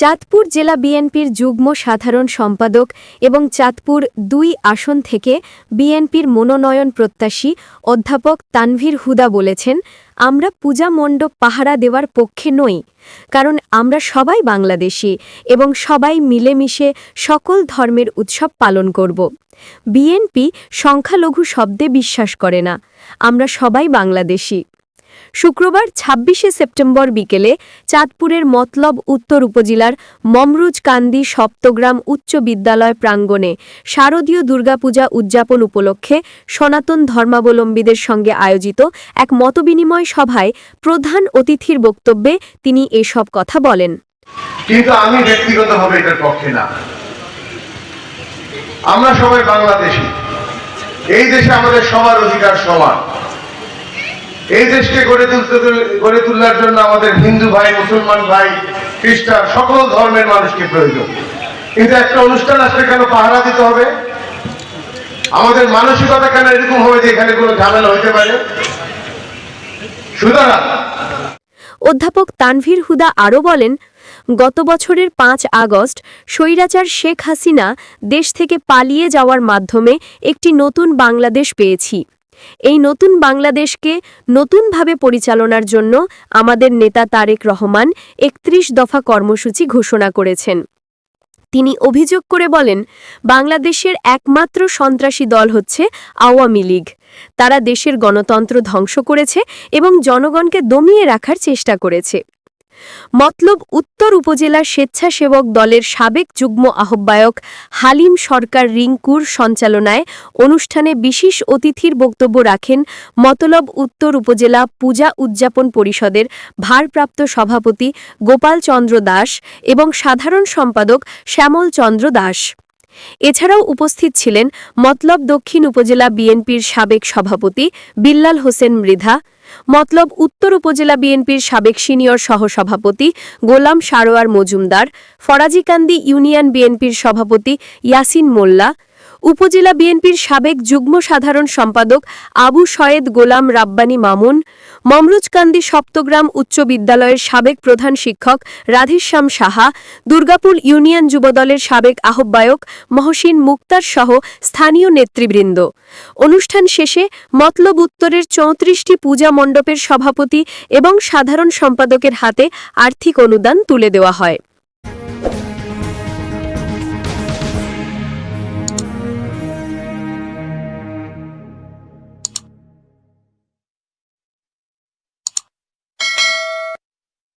চাঁদপুর জেলা বিএনপির যুগ্ম সাধারণ সম্পাদক এবং চাঁদপুর দুই আসন থেকে বিএনপির মনোনয়ন প্রত্যাশী অধ্যাপক তানভীর হুদা বলেছেন, আমরা পূজা মণ্ডপ পাহারা দেওয়ার পক্ষে নই, কারণ আমরা সবাই বাংলাদেশি এবং সবাই মিলেমিশে সকল ধর্মের উৎসব পালন করব। বিএনপি সংখ্যালঘু শব্দে বিশ্বাস করে না, আমরা সবাই বাংলাদেশি। শুক্রবার ছাব্বিশে সেপ্টেম্বর বিকেলে চাঁদপুরের মতলব উত্তর উপজেলার মমরুজ কান্দি সপ্তগ্রাম উচ্চ বিদ্যালয় প্রাঙ্গণে শারদীয় দুর্গাপূজা উদযাপন উপলক্ষে সনাতন ধর্মাবলম্বীদের সঙ্গে আয়োজিত এক মতবিনিময় সভায় প্রধান অতিথির বক্তব্যে তিনি এসব কথা বলেন। কিন্তু আমি ব্যক্তিগতভাবে এটার পক্ষে না। আমরা সবাই বাংলাদেশি। এই দেশে আমাদের সবার অধিকার সমান। এই দেশকে গড়ে তুলতে গড়ে তোলার জন্য আমাদের হিন্দু ভাই, মুসলমান ভাই, খ্রিস্টান, সকল ধর্মের মানুষকে প্রয়োজন। কিন্তু একটা অনুষ্ঠান আসলে কেন পাহারা দিতে হবে? আমাদের মানসিকতা কেন এরকম হবে যে এখানে কোনো ঝামেলা হতে পারে? সুতরাং অধ্যাপক তানভীর হুদা আরও বলেন, গত বছরের পাঁচ আগস্ট স্বৈরাচার শেখ হাসিনা দেশ থেকে পালিয়ে যাওয়ার মাধ্যমে একটি নতুন বাংলাদেশ পেয়েছি। এই নতুন বাংলাদেশকে নতুনভাবে পরিচালনার জন্য আমাদের নেতা তারেক রহমান একত্রিশ দফা কর্মসূচি ঘোষণা করেছেন। তিনি অভিযোগ করে বলেন, বাংলাদেশের একমাত্র সন্ত্রাসী দল হচ্ছে আওয়ামী লীগ। তারা দেশের গণতন্ত্র ধ্বংস করেছে এবং জনগণকে দমিয়ে রাখার চেষ্টা করেছে। মতলব উত্তর উপজেলা স্বেচ্ছাসেবক দলের সাবেক যুগ্ম আহ্বায়ক হালিম সরকার রিঙ্কুর সঞ্চালনায় অনুষ্ঠানে বিশেষ অতিথির বক্তব্য রাখেন মতলব উত্তর উপজেলা পূজা উদযাপন পরিষদের ভারপ্রাপ্ত সভাপতি গোপাল চন্দ্র দাস এবং সাধারণ সম্পাদক শ্যামল চন্দ্র দাস। এছাড়াও উপস্থিত ছিলেন মতলব দক্ষিণ উপজেলা বিএনপির সাবেক সভাপতি বিল্লাল হোসেন মৃধা, মতলব উত্তর উপজেলা বিএনপির সাবেক সিনিয়র সহসভাপতি গোলাম সারোয়ার মজুমদার ফরাজিকান্দি ইউনিয়ন বিএনপির সভাপতি ইয়াসিন মোল্লা উপজেলা বিএনপির সাবেক যুগ্ম সাধারণ সম্পাদক আবু সয়েদ গোলাম রাব্বানী মামুন, মমরুজকান্দি সপ্তগ্রাম উচ্চ বিদ্যালয়ের সাবেক প্রধান শিক্ষক রাধেশ্যাম সাহা, দুর্গাপুর ইউনিয়ন যুবদলের সাবেক আহ্বায়ক মহসিন মুক্তার সহ স্থানীয় নেতৃবৃন্দ। অনুষ্ঠান শেষে মতলব উত্তরের চৌত্রিশটি পূজা মণ্ডপের সভাপতি এবং সাধারণ সম্পাদকের হাতে আর্থিক অনুদান তুলে দেওয়া হয়।